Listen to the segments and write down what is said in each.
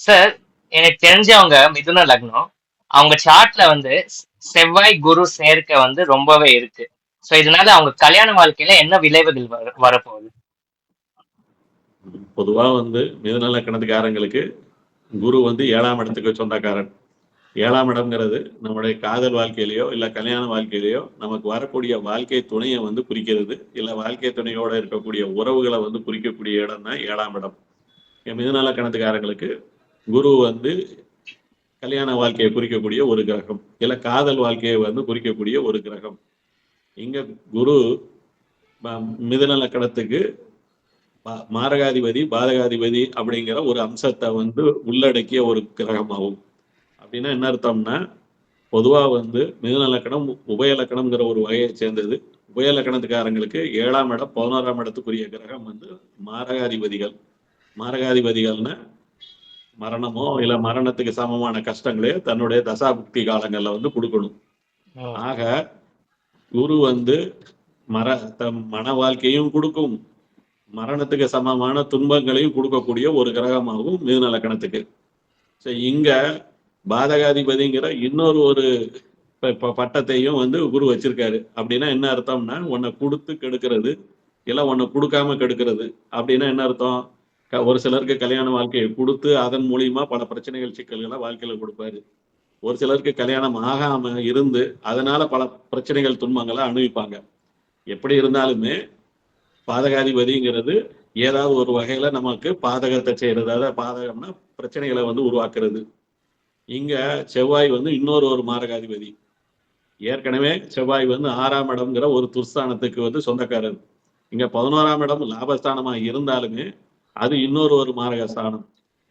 Sir எனக்கு தெரிஞ்சவங்க மிதுன லக்னம் அவங்க சார்ட்ல வந்து செவ்வாய் குரு சேர்க்கை வந்து ரொம்பவே இருக்கு. சோ இதனால அவங்க கல்யாண வாழ்க்கையில என்ன விளைவுகள் வர வரப்போகுது? பொதுவா வந்து மிதுன லக்கணத்துக்காரங்களுக்கு குரு வந்து ஏழாம் இடத்துக்கு சொந்தக்காரன். ஏழாம் இடம்ங்கிறது நம்முடைய காதல் வாழ்க்கையிலேயோ இல்லை கல்யாண வாழ்க்கையிலேயோ நமக்கு வரக்கூடிய வாழ்க்கை துணையை வந்து குறிக்கிறது. இல்லை வாழ்க்கை துணையோட இருக்கக்கூடிய உறவுகளை வந்து குறிக்கக்கூடிய இடம் தான் ஏழாம் இடம். மிதுநல கணத்துக்காரங்களுக்கு குரு வந்து கல்யாண வாழ்க்கையை குறிக்கக்கூடிய ஒரு கிரகம். இல்ல காதல் வாழ்க்கையை வந்து குறிக்கக்கூடிய ஒரு கிரகம். இங்க குரு மிதன லக்கணத்துக்கு பா- மாரகாதிபதி பாதகாதிபதி அப்படிங்கிற ஒரு அம்சத்தை வந்து உள்ளடக்கிய ஒரு கிரகமாகும். அப்படின்னா என்ன அர்த்தம்னா பொதுவா வந்து மிதுன லக்கணம் உபய லக்கணம்ங்கிற ஒரு வகையை சேர்ந்தது. உபய லக்கணத்துக்காரங்களுக்கு ஏழாம் இடம் பதினோராம் இடத்துக்குரிய கிரகம் வந்து மாரகாதிபதிகள். மாரகாதிபதிகள்னா மரணமோ இல்ல மரணத்துக்கு சமமான கஷ்டங்களே தன்னுடைய தசாபுக்தி காலங்கள்ல வந்து கொடுக்கணும். ஆக குரு வந்து மர தம் மன வாழ்க்கையும் கொடுக்கும். மரணத்துக்கு சமமான துன்பங்களையும் கொடுக்கக்கூடிய ஒரு கிரகமாகவும் மிதுன லக்கணத்துக்கு ஸோ இங்க பாதகாதிபதிங்கிற இன்னொரு ஒரு பட்டத்தையும் வந்து குரு வச்சிருக்காரு. அப்படின்னா என்ன அர்த்தம்னா உன்னை கொடுத்து கெடுக்கிறது இல்ல உன்னை கொடுக்காம கெடுக்கிறது. அப்படின்னா என்ன அர்த்தம்? ஒரு சிலருக்கு கல்யாண வாழ்க்கையை கொடுத்து அதன் மூலியமா பல பிரச்சனைகள் சிக்கல்களை வாழ்க்கையில கொடுப்பாரு. ஒரு சிலருக்கு கல்யாணம் ஆகாம இருந்து அதனால பல பிரச்சனைகள் துன்பங்களை அனுபவிப்பாங்க. எப்படி இருந்தாலுமே பாதகாதிபதிங்கிறது ஏதாவது ஒரு வகையில நமக்கு பாதகத்தை செய்யறது. அதாவது பாதகம்னா பிரச்சனைகளை வந்து உருவாக்குறது. இங்க செவ்வாய் வந்து இன்னொரு ஒரு மாரகாதிபதி. ஏற்கனவே செவ்வாய் வந்து ஆறாம் இடம்ங்கிற ஒரு துர்ஸ்தானத்துக்கு வந்து சொந்தக்காரர். இங்க பதினோராம் இடம் லாபஸ்தானமா இருந்தாலுமே அது இன்னொரு ஒரு மாரகஸ்தானம்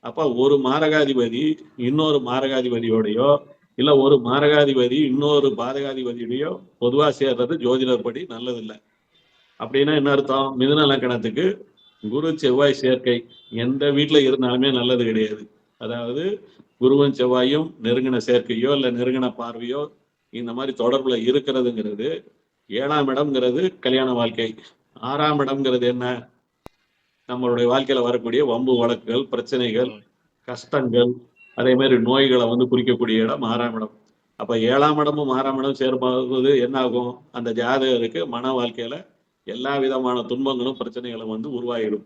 அப்ப ஒரு மாரகாதிபதி இன்னொரு மாரகாதிபதியோடையோ இல்ல ஒரு மாரகாதிபதி இன்னொரு பாதகாதிபதியோடையோ பொதுவா சேர்றது ஜோதிடர் படி நல்லதில்லை. அப்படின்னா என்ன அர்த்தம்? மிதுன லக்கணத்துக்கு குரு செவ்வாய் சேர்க்கை. எந்த வீட்டுல இருந்தாலுமே நல்லது கிடையாது. அதாவது குருவும் செவ்வாயும் நெருங்கின சேர்க்கையோ இல்ல நெருங்கின பார்வையோ இந்த மாதிரி தொடர்புல இருக்கிறதுங்கிறது ஏழாம் இடம்ங்கிறது கல்யாண வாழ்க்கை. ஆறாம் இடம்ங்கிறது என்ன? நம்மளுடைய வாழ்க்கையில வரக்கூடிய வம்பு வழக்குகள் பிரச்சனைகள் கஷ்டங்கள் அதே மாதிரி நோய்களை வந்து குறிக்கக்கூடிய இடம் ஆறாம் இடம். அப்ப ஏழாம் இடமும் ஆறாம் இடம் சேர்ப்பாகும்போது என்ன ஆகும் அந்த ஜாதகருக்கு மன வாழ்க்கையில எல்லா விதமான துன்பங்களும் பிரச்சனைகளும் வந்து உருவாகிடும்.